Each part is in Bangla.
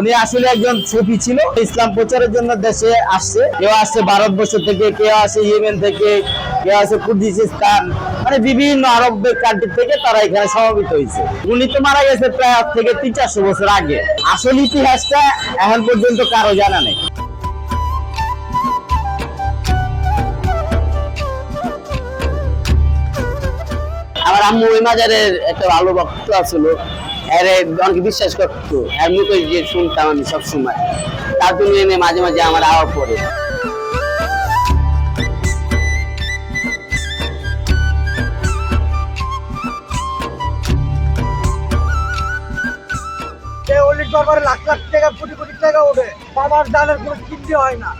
উনি আসলে একজন সুফি ছিল। ইসলাম প্রচারের জন্য দেশে আসছে। কেউ আসছে ভারতবর্ষ থেকে, কেউ আসে ইয়েমেন থেকে, কেউ আসে কুর্দিস্তান। মানে বিভিন্ন আরব কান্ট্রি থেকে তারা এখানে সমবেত হয়েছে। উনি তো মারা গেছে প্রায় থেকে তিন চারশো বছর আগে। আসল ইতিহাসটা এখন পর্যন্ত কারও জানা নেই। আমার আম্মু ওই মাজারের একটা ভালো ভক্ত আছিল অনেকে বিশ্বাস করতো এর মুখে যে শুনতাম আমি সবসময়। তার জন্য এনে মাঝে মাঝে আমার আওয়া পড়ে বাবার লাখ লাখ টাকা, কোটি কোটি টাকা ওঠে। বাবার দানের কোনো চিন্তা হয় না।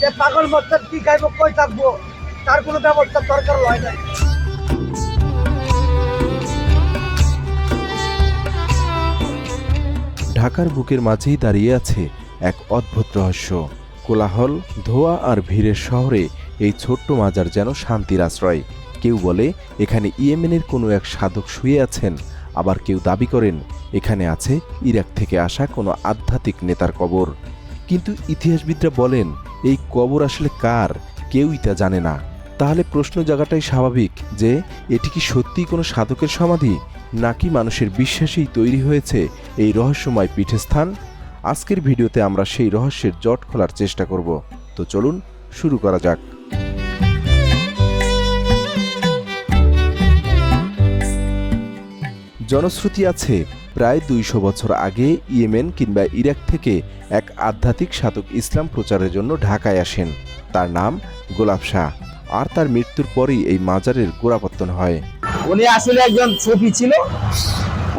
যে পাগল মচ্ছর কি খাইবো, কই থাকব? তার কোনো ব্যবস্থা দরকার হয় না ঢাকার বুকের মাঝেই দাঁড়িয়ে আছে এক অদ্ভুত রহস্য। কোলাহল, ধোয়া আর ভিড়ের শহরে এই ছোট্ট মাজার যেন শান্তির আশ্রয়। কেউ বলে, এখানে ইয়েমেনের কোনো এক সাধক শুয়ে আছেন, আবার কেউ দাবি করেন, এখানে আছে ইরাক থেকে আসা কোনো আধ্যাত্মিক নেতার কবর। কিন্তু ইতিহাসবিদরা বলেন, এই কবর আসলে কার? কেউই তা জানে না। তাহলে প্রশ্ন জায়গাটাই স্বাভাবিক যে, এটি কি সত্যিই কোনো সাধকের সমাধি? নাকি মানুষের বিশ্বাসেই তৈরি হয়েছে এই রহস্যময় পীঠস্থান? আজকের ভিডিওতে আমরা সেই রহস্যের জট খোলার চেষ্টা করব। তো চলুন, শুরু করা যাক। জনশ্রুতি আছে, প্রায় দুইশো বছর আগে ইয়েমেন কিংবা ইরাক থেকে এক আধ্যাত্মিক সাধক ইসলাম প্রচারের জন্য ঢাকায় আসেন। তার নাম গোলাপ শাহ। আর তার মৃত্যুর পরেই এই মাজারের গোড়াপত্তন হয়। উনি আসলে একজন সুফি ছিল।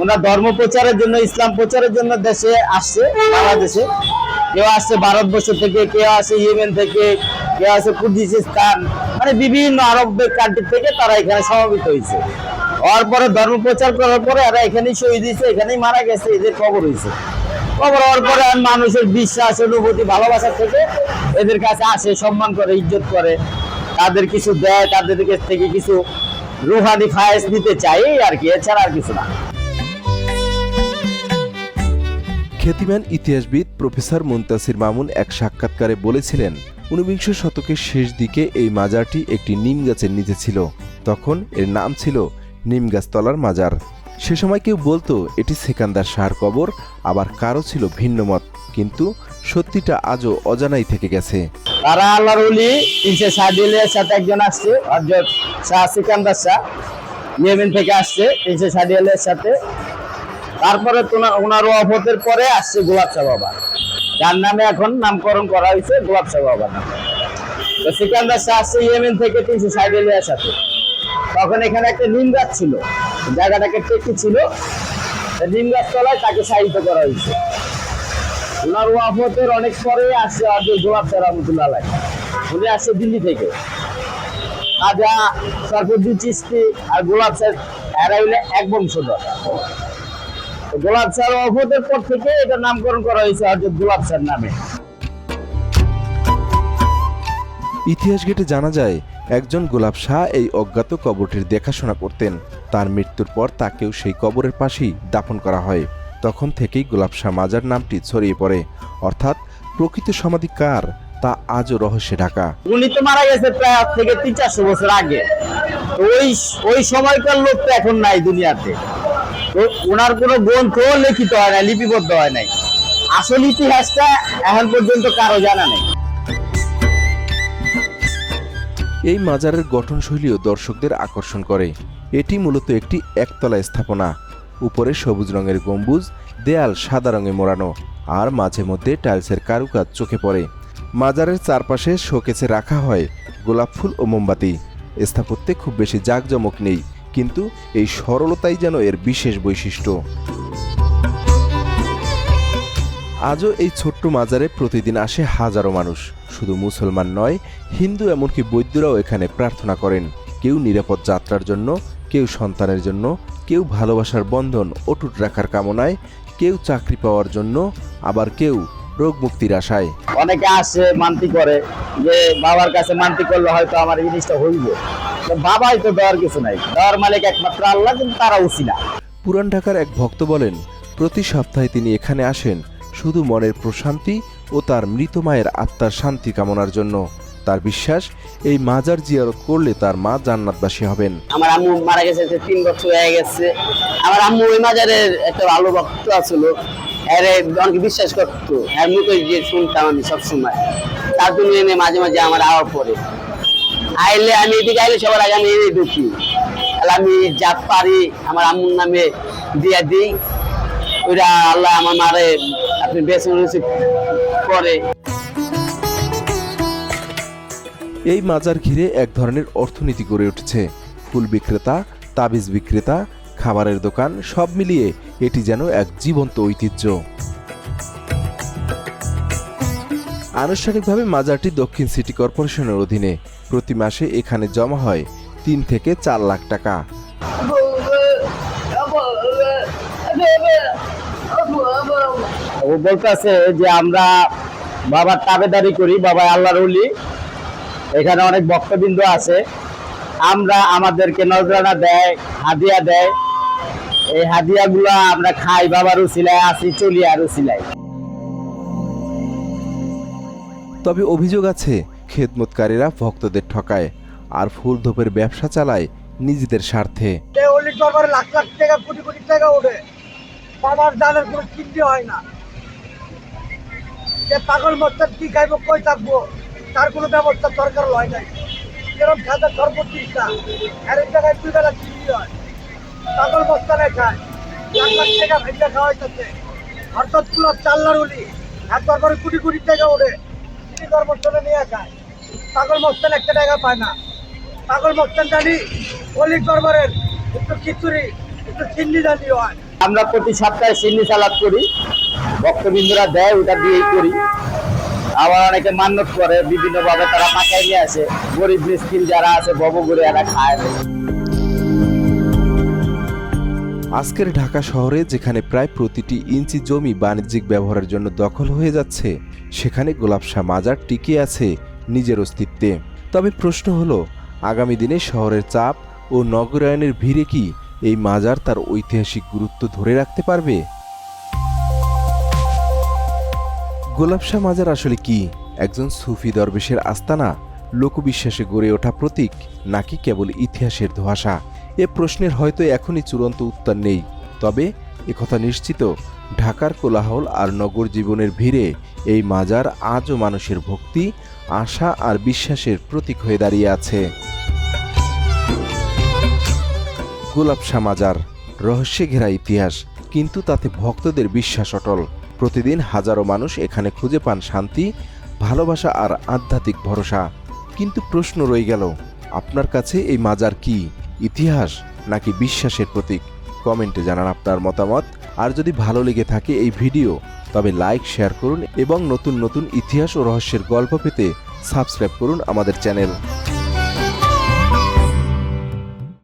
ওনার ধর্ম প্রচারের জন্য, ইসলাম প্রচারের জন্য দেশে আসছে, বাংলাদেশে। কেউ আসছে ভারতবর্ষ থেকে, কেউ আসে ইয়েমেন থেকে, কেউ আসে কুর্দিস্তান মানে বিভিন্ন আরব কান্ট্রি থেকে তারা এখানে সমবেত হয়েছে। হওয়ার পরে ধর্ম প্রচার করার পরে এরা এখানেই শহীদ হয়েছে, এখানেই মারা গেছে, এদের খবর হয়েছে। খবর হওয়ার পরে মানুষের বিশ্বাস, অনুভূতি, ভালোবাসা থেকে এদের কাছে আসে, সম্মান করে, ইজ্জত করে। তাদের কিছু দেয়, তাদের থেকে কিছু রুহানি ফায়েজ নিতে চাই আর কি, এছাড়া আর কিছু না। খ্যাতিমান ইতিহাসবিদ প্রফেসর মুন্তাসির মামুন এক সাক্ষাৎকারে বলেছিলেন, ঊনবিংশ শতকের শেষ দিকে এই মাজারটি একটি নিম গাছের নিচে ছিল। তখন এর নাম ছিল নিম গাছতলার মাজার। সে সময় কেউ বলতো, এটি সেকান্দার শাহর কবর, আবার কারও ছিল ভিন্ন মত কিন্তু সত্যিটা আজও অজানাই থেকে গেছে। তারা আল্লাহর উলি তিনশো সাদিলের সাথে একজন আসছে হজরত শাহ সিকান্দার শাহ, ইয়েমেন থেকে আসছে, তিনশো সাদিলের সাথে। তারপরে ওনার অফতের পরে আসছে গোলাপ শাহ বাবা। যার নামে এখন নামকরণ করা হয়েছে গোলাপ শাহ বাবার নামে। তো সিকান্দার শাহ আসছে ইয়েমেন থেকে তিনশো সাদিলের সাথে। তখন এখানে একটা নিম গাছ ছিল। জায়গাটাকে টেকি ছিল। নিম গাছ তলায় তাকে সাহিত্য করা হয়েছে। ওনার ওয়াফতের অনেক পরে আসছে আব্দুল গোলাপ স্যার রহমতুল্লাহ। উনি আসছে দিল্লি থেকে। খাজা সরফুদ্দিন চিস্তি আর গোলাপ স্যার এরা হইলে এক বংশধর। গোলাপ স্যার ওয়াফতের পর থেকে এটার নামকরণ করা হয়েছে হজরত গোলাপ স্যার নামে। ইতিহাস ঘেটে জানা যায়, একজন গোলাপ শাহ এই অজ্ঞাত কবরটির দেখাশোনা করতেন। তার মৃত্যুর পর তাকেও সেই কবরের পাশেই দাফন করা হয়। তখন থেকেই গোলাপ শাহ মাজার নামটি ছড়িয়ে পড়ে। অর্থাৎ প্রকৃত সমাধি কার? তা আজও রহস্যে ঢাকা। উনি তো মারা গেছে প্রায় আজ থেকে তিন চারশো বছর আগে। ওই ওই সময়কার লোক তো এখন নাই দুনিয়াতে। ওনার কোনো গ্রন্থ লিখিত হয় না লিপিবদ্ধ হয় নাই। আসল ইতিহাসটা এখন পর্যন্ত কারও জানা নেই। এই মাজারের গঠনশৈলীও দর্শকদের আকর্ষণ করে। এটি মূলত একটি একতলা স্থাপনা। উপরে সবুজ রঙের গম্বুজ, দেয়াল সাদা রঙে মোড়ানো, আর মাঝে মধ্যে টাইলসের কারুকাজ চোখে পড়ে। মাজারের চারপাশে শোকেসে রাখা হয় গোলাপ ফুল ও মোমবাতি। স্থাপত্যে খুব বেশি জাঁকজমক নেই, কিন্তু এই সরলতাই যেন এর বিশেষ বৈশিষ্ট্য। আজও এই ছোট্ট মাজারে প্রতিদিন আসে হাজারো মানুষ। শুধু মুসলমান নয়, হিন্দু এমনকি বৈদ্যরাও এখানে প্রার্থনা করেন। কেউ নিরাপদ যাত্রার জন্য, কেউ সন্তানের জন্য কেউ ভালোবাসার বন্ধন অটুট রাখার কামনায় কেউ চাকরি পাওয়ার জন্য আবার কেউ রোগ মুক্তির আশায়। অনেকে আসে মান্তি করে যে বাবার কাছে মান্তি করলে হয়তো আমার জিনিসটা হইব। বাবাই তো দেওয়ার কিছু নাই। দেওয়ার মালিক একমাত্র আল্লাহ কিন্তু তারা উচিলা পুরান ঢাকার এক ভক্ত বলেন প্রতি সপ্তাহে তিনি এখানে আসেন শুধু মনের প্রশান্তি ও তার মৃত মায়ের আত্মার শান্তি কামনার জন্য। তার বিশ্বাস, এই মাজার জিয়ারত করলে তার মা জান্নাতবাসী হবেন। আমার আম্মু মারা গেছে তিন বছর হয়ে গেছে। আমার আম্মু ওই মাজারের একটা ভালো ভক্ত আছিল। এর অনেকে বিশ্বাস করতো এর মুখে যে শুনতাম আমি সবসময়। তার জন্য এনে মাঝে মাঝে আমার আওয়া পড়ে। আইলে আমি এদিকে আইলে সবার আগে আমি এনে ঢুকি। তাহলে আমি যা পারি আমার আম্মুর নামে দিয়া দিই। ওইটা আল্লাহ আমার মারে, আপনি রিসিভ করে এই মাজার ঘিরে এক ধরনের অর্থনীতি গড়ে উঠেছে। ফুল বিক্রেতা, তাবিজ বিক্রেতা, খাবারের দোকান, সব মিলিয়ে এটি যেন এক জীবন্ত ঐতিহ্য। আনুষ্ঠানিকভাবে মাজারটি দক্ষিণ সিটি কর্পোরেশনের অধীনে প্রতি মাসে এখানে জমা হয় তিন থেকে চার লাখ টাকা। ও বলতেছে যে আমরা বাবার তাবেদারি করি বাবা আল্লাহর উলি এখানে অনেক ভক্তবৃন্দ আছে। আমরা আমাদেরকে নজরানা দেয় হাদিয়া দেয়। এই হাদিয়াগুলো আমরা খাই বাবার উসিলায় আসি চলি আর উসিলায়। তবে অভিযোগ আছে খেদমতকারীরা ভক্তদের ঠকায় আর ফুল ধোপের ব্যবসা চালায় নিজেদের স্বার্থে। লাখ লাখ টাকা কোটি কোটি টাকা ওঠে। বাবার দানের কোনো চিন্তা হয় না। যে পাগল মস্তাদ কি খাইব কই থাকব? তার কোনো ব্যবস্থা সরকার হয় নাই। যেরকম খাতা সর্বত্রিশটা আর এক জায়গায় দুই বেলা চিনি হয়। পাগল মস্তানে খায়। লাখ লাখ টাকা ভেজা খাওয়াইতেছে। অর্থাৎ পুরো চাল্লার উলি। এক দরবারে কোটি কোটি টাকা ওঠে তিনি ধর্মস্থলে নিয়ে খায়। পাগল মস্তান একটা টাকা পায় না। পাগল মস্তান জানি অলির দরবারের একটু খিচুড়ি, একটু চিন্নি জানি হয়। আমরা প্রতি সপ্তাহে চিন্নি সালাদ করি। ভক্তবৃন্দরা দেয়, ওটা দিয়েই করি। আবার অনেকে মান্যত করে বিভিন্ন ভাবে তারা পাকাই নিয়ে আসে। গরিব মিসকিন যারা আছে ববগুড়ি এরা খায় আজকের ঢাকা শহরে, যেখানে প্রায় প্রতিটি ইঞ্চি জমি বাণিজ্যিক ব্যবহারের জন্য দখল হয়ে যাচ্ছে, সেখানে গোলাপশাহ মাজার টিকে আছে নিজের অস্তিত্বে। তবে প্রশ্ন হলো, আগামী দিনে শহরের চাপ ও নগরায়নের ভিড়ে কি এই মাজার তার ঐতিহাসিক গুরুত্ব ধরে রাখতে পারবে? গোলাপশাহ মাজার আসলে কি? একজন সুফি দরবেশের আস্তানা? লোকবিশ্বাসে গড়ে ওঠা প্রতীক? নাকি কেবল ইতিহাসের ধোঁয়াশা? এ প্রশ্নের হয়তো এখনই চূড়ান্ত উত্তর নেই। তবে একথা নিশ্চিত, ঢাকার কোলাহল আর নগর জীবনের ভিড়ে এই মাজার আজও মানুষের ভক্তি, আশা আর বিশ্বাসের প্রতীক হয়ে দাঁড়িয়ে আছে। গোলাপশা মাজার, রহস্যে ঘেরা ইতিহাস, কিন্তু তাতে ভক্তদের বিশ্বাস অটল। প্রতিদিন হাজারো মানুষ এখানে খুঁজে পান শান্তি, ভালোবাসা আর আধ্যাত্মিক ভরসা। কিন্তু প্রশ্ন রয়ে গেল, আপনার কাছে এই মাজার কি, ইতিহাস নাকি বিশ্বাসের প্রতীক? কমেন্টে জানান আপনার মতামত। আর যদি ভালো লেগে থাকে এই ভিডিও, তবে লাইক, শেয়ার করুন এবং নতুন নতুন ইতিহাস ও রহস্যের গল্প পেতে সাবস্ক্রাইব করুন আমাদের চ্যানেল।